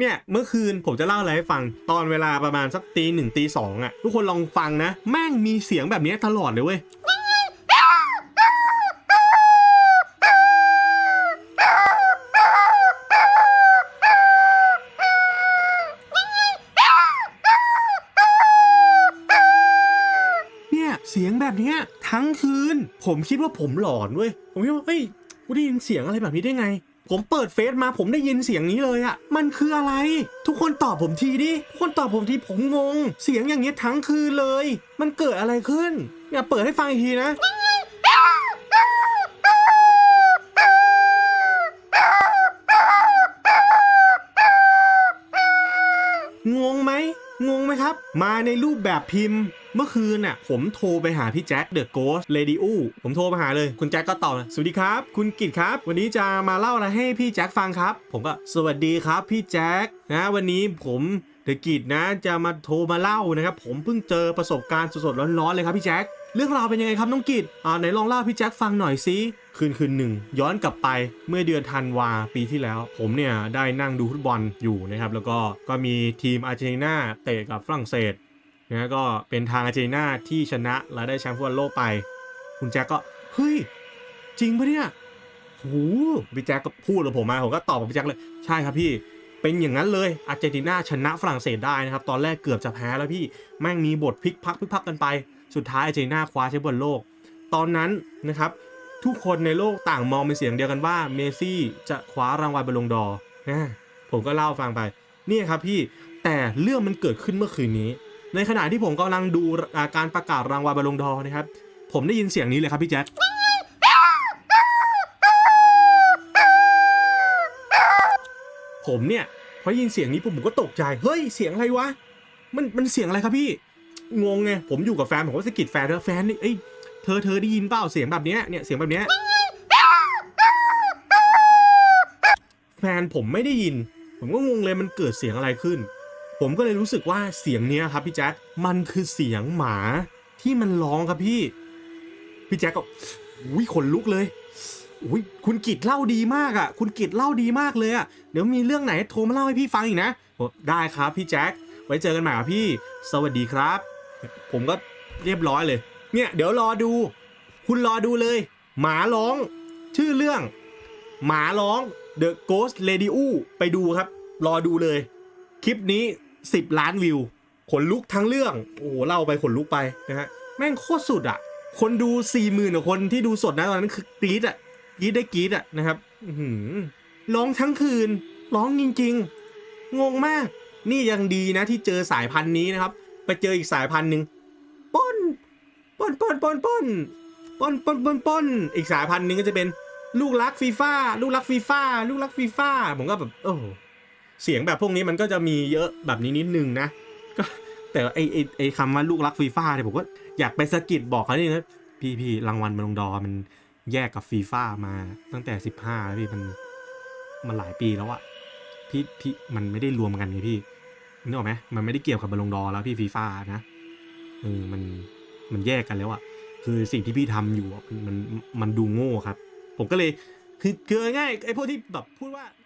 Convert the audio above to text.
เนี่ยเมื่อคืนผมจะเล่าอะไรให้ฟังตอนเวลาประมาณสักตีหนึ่งตีสองอะทุกคนลองฟังนะ แม่งมีเสียงแบบนี้ตลอดเลยเว้ยเนี่ยเสียงแบบนี้ทั้งคืน ผมคิดว่าผมหลอนเว้ยผมคิดว่าเฮ้ยกูได้ยินเสียงอะไรแบบนี้ได้ไง ผมเปิดเฟซมาผมได้ยินเสียงนี้เลยอะมันคืออะไร ทุกคนตอบผมทีดิทุกคนตอบผมทีผมงง เสียงอย่างเงี้ยทั้งคืนเลย มันเกิดอะไรขึ้นอย่าเปิดให้ฟังอีกทีนะงงไหมงงไหมครับ มาในรูปแบบพิมพ์ เมื่อคืนน่ะผมโทรไปหาพี่แจ็คเดอะโกสเลดี้อูผมโทรไปหาเลย คุณแจ็คก็ตอบสวัสดีครับ คุณกิตครับ วันนี้จะมาเล่าอะไรให้พี่แจ็คฟังครับ ผมก็สวัสดีครับ พี่แจ็คนะวันนี้ผมเดอะกิตนะจะมาโทรมาเล่านะครับ ผมเพิ่งเจอประสบการณ์สดๆร้อนๆเลยครับพี่แจ็คเรื่องราวเป็นยังไงครับน้องกิตอ่าไหนลองเล่าพี่แจ็คฟังหน่อยสิคืนคืนหนึ่งย้อนกลับไปเมื่อเดือนธันวาปีที่แล้ว ผมเนี่ยได้นั่งดูฟุตบอลอยู่นะครับ แล้วก็ก็มีทีมอาร์เจนตินาเตะกับฝรั่งเศส นะก็เป็นทางอาร์เจนตินาที่ชนะและได้แชมป์ฟุตบอลโลกไป คุณแจ็คก็เฮ้ยจริงปะเนี่ยโหพี่แจ็คก็พูดกับผมมาผมก็ตอบกับพี่แจ็คเลยใช่ครับพี่เป็นอย่างนั้นเลยอาร์เจนตินาชนะฝรั่งเศสได้นะครับตอนแรกเกือบจะแพ้แล้วพี่แม่งมีบทพลิกพักพลิกพักกันไป สุดท้ายอาร์เจนตินาคว้าแชมป์ฟุตบอลโลก ตอนนั้นนะครับทุกคนในโลกต่างมองเป็นเสียงเดียวกันว่าเมสซี่จะคว้ารางวัลบอลลงดอร์นะผมก็เล่าฟังไปนี่ครับพี่แต่เรื่องมันเกิดขึ้นเมื่อคืนนี้ ในขณะที่ผมกำลังดูการประกาศรางวัลบอลลงดอนะครับ ผมได้ยินเสียงนี้เลยครับพี่แจ๊คผมเนี่ยพอได้ยินเสียงนี้ผมผมก็ตกใจ เฮ้ย เสียงอะไรวะ มันมันเสียงอะไรครับพี่ งงไง ผมอยู่กับแฟนผมก็สะกิดแฟนเธอแฟนนี่เอ้ย เธอเธอได้ยินเปล่าเสียงแบบเนี้ยเนี่ยเสียงแบบเนี้ยแฟนผมไม่ได้ยิน ผมก็งงเลยมันเกิดเสียงอะไรขึ้น ผมก็เลยรู้สึกว่าเสียงเนี้ยครับพี่แจ็คมันคือเสียงหมาที่มันร้องครับพี่ พี่แจ็คก็อุ้ยขนลุกเลยอุ้ยคุณกิจเล่าดีมากอะ คุณกิจเล่าดีมากเลยอะเดี๋ยวมีเรื่องไหนโทรมาเล่าให้พี่ฟังอีกนะได้ครับพี่แจ็คไว้เจอกันใหม่ครับพี่ สวัสดีครับ ผมก็เรียบร้อยเลย เนี่ยเดี๋ยวรอดู คุณรอดูเลย หมาร้อง ชื่อเรื่อง หมาร้อง The Ghost Lady U ไปดูครับ รอดูเลย คลิปนี้ 10 ล้านวิว ขนลุกทั้งเรื่อง โอ้โหเล่าไปขนลุกไปนะฮะ แม่งโคตรสุดอะ คนดู 4 0,000กว่าคนที่ดูสดนะตอนนั้นคือกรี๊ดอะกรี๊ดได้กรี๊ดอะนะครับอื้อหือร้องทั้งคืน ร้องจริง ๆ งงมาก นี่ยังดีนะที่เจอสายพันธุ์นี้นะครับ ไปเจออีกสายพันธุ์หนึ่งป้นป้นป้นป้นป้นป้นป้นป้นป้นอีกสายพันธุ์หนึ่งก็จะเป็นลูกรักฟีฟ่าลูกรักฟีฟ่าลูกรักฟีฟ่าผมก็แบบโอ้ เสียงแบบพวกนี้มันก็จะมีเยอะแบบนี้นิดนึงนะก็แต่ไอไอไอคำว่าลูกรักฟีฟ่าเนี่ยผมก็อยากไปสะกิดบอกเขานี่นะพี่พี่รางวัลบอลลงดอมันแยกกับฟีฟ่ามาตั้งแต่สิบห้าแล้วพี่มันมันหลายปีแล้วอะพี่พี่มันไม่ได้รวมกันไงพี่นึกออกไหมมันไม่ได้เกี่ยวกับบอลลงดอแล้วพี่ฟีฟ่านะเออมันมันแยกกันแล้วอะคือสิ่งที่พี่ทำอยู่มันมันดูโง่ครับ ผมก็เลยคือคือง่ายไอ้พวกที่แบบพูดว่า